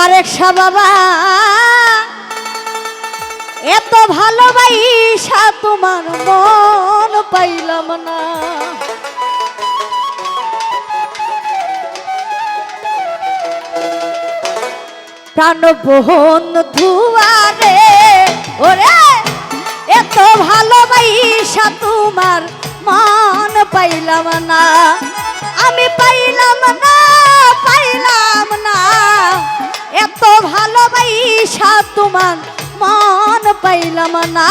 বারেকশা বাবা। এত ভালোবাসা তোমার মন পাইলাম না। প্রাণ বহন ধুয়ারে, ওরে, এত ভালোবাসা তোমার মন পাইলাম না। আমি পাইলাম না। এত ভালোবাসা তোমার মন পাইলাম না।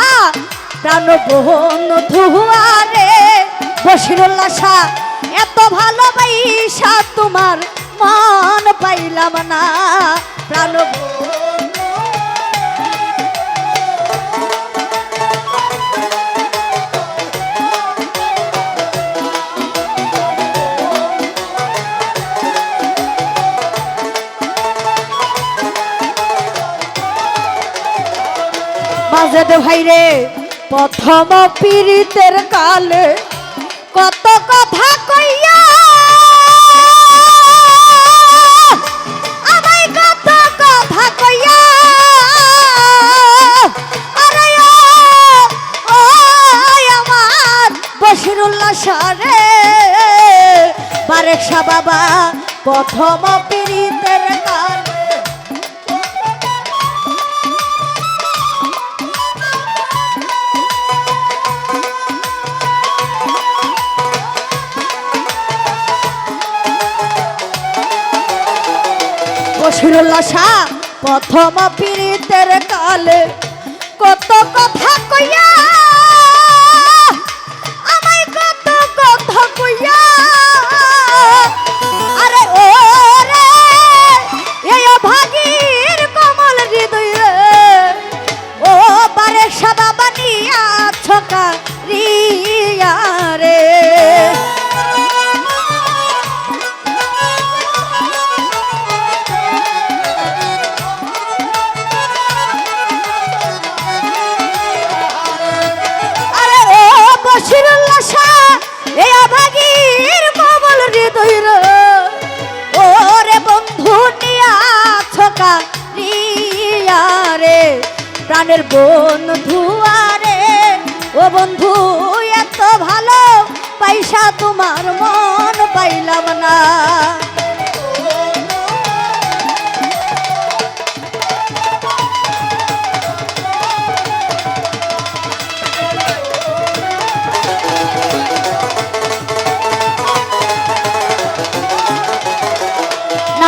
প্রাণ বহন ধুয়ারে বসিরুল্লাসা এত ভালোবাইসা তোমার মন পাইলাম না। প্রাণ মাজেদ ভাইরে প্রথম পীড়িতের কালে কত কথা কইয়া সারে বারেক বাবা প্রথম বসিরুল্লাহ শাহ প্রথম পীড়িতের কালে। কত কথা কইয়া এই অভাগীর কমল হৃদয় রে ও রে বন্ধু নিয়া ছকা রিয়া রে। প্রাণের বন্ধু আরে, ও বন্ধু, এত ভালো পয়সা তোমার মন পাইলাম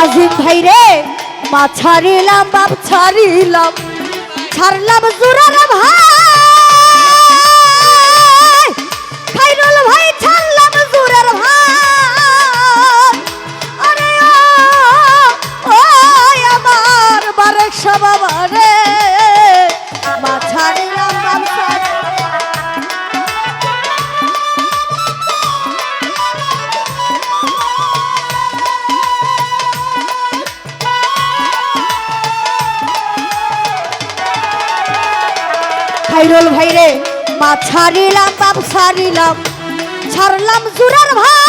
নাজিম ভাই রে, মা ছাড়িলাম, বাপ ছাড়িলাম, ছাড়লাম জোরাল ভাই। খাইরুল ভাই, ছাড়লাম জুরার ভাই। আমার বারেক বাবা খাইরুল ভাইরে মা ছাড়িলাম বাপ ছাড়িলাম ছাড়লাম জুরার ভাই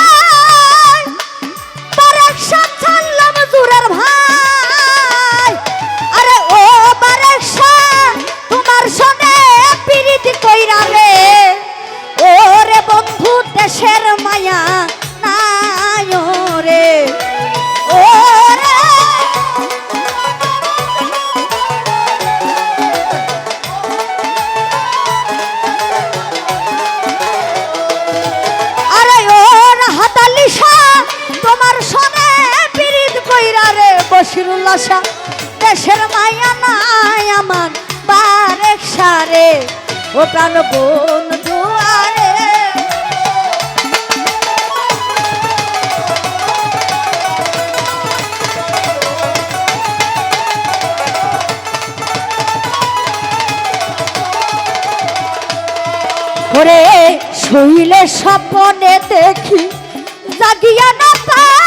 বসিরুল্লাহ শাহ দেশের মায়া নাই আমার সারে। ও প্রাণ বন্ধু আরে ওরে শৈলে স্বপনে দেখি, জাগিয়া না পাই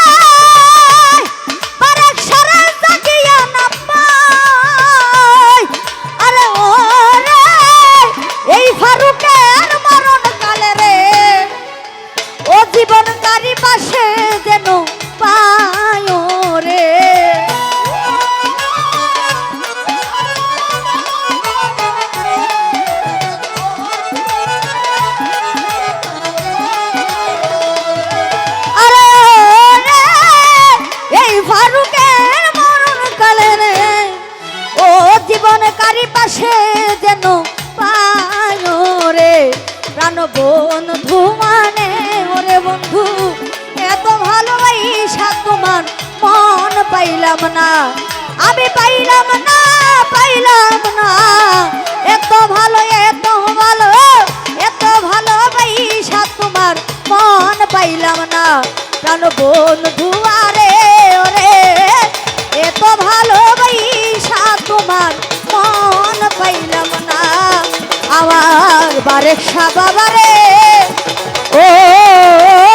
জীবনকারী পাশে যেন পায় রে। প্রাণ বন্ধু মানে ওরে বন্ধু, এত ভালোবাসা তোমার মন পাইলাম না। আমি পাইলাম না পাইলাম না। এত ভালো এত ভালো, এত ভালোবাসা তোমার মন পাইলাম না। প্রাণ বন্ধু বাবারে সাবাবারে ও